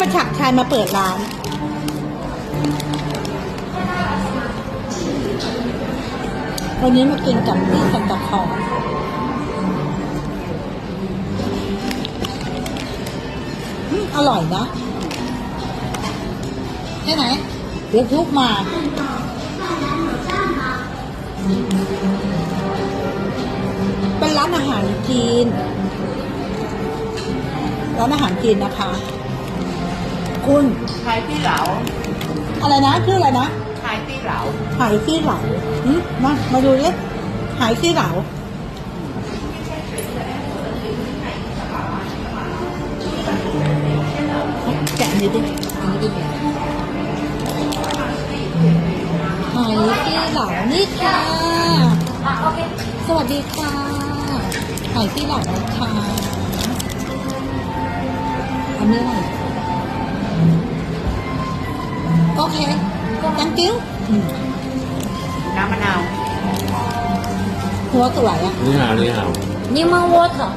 ประชักชายมาเปิดร้าน วันนี้มากินกับนี่สันตะคองอืมอร่อยนะใช่ไหมเดี๋ยวทุกมาเป็นร้านอาหารจีน ร้านอาหารจีนนะคะ คุณขายที่เหลาอะไรนะชื่ออะไรนะขายที่เหลาหายซี่เหลาหึมามาดูดิหายซี่เหลาแกะอันนี้ดิอันนี้ดิหายซี่เหลานี่ค่ะสวัสดีค่ะหายซี่เหลานะคะอันนี้อะไร có khe có bánh chiếu ừ. đá nào. Water lại á như nào như nào. Nhưng mà water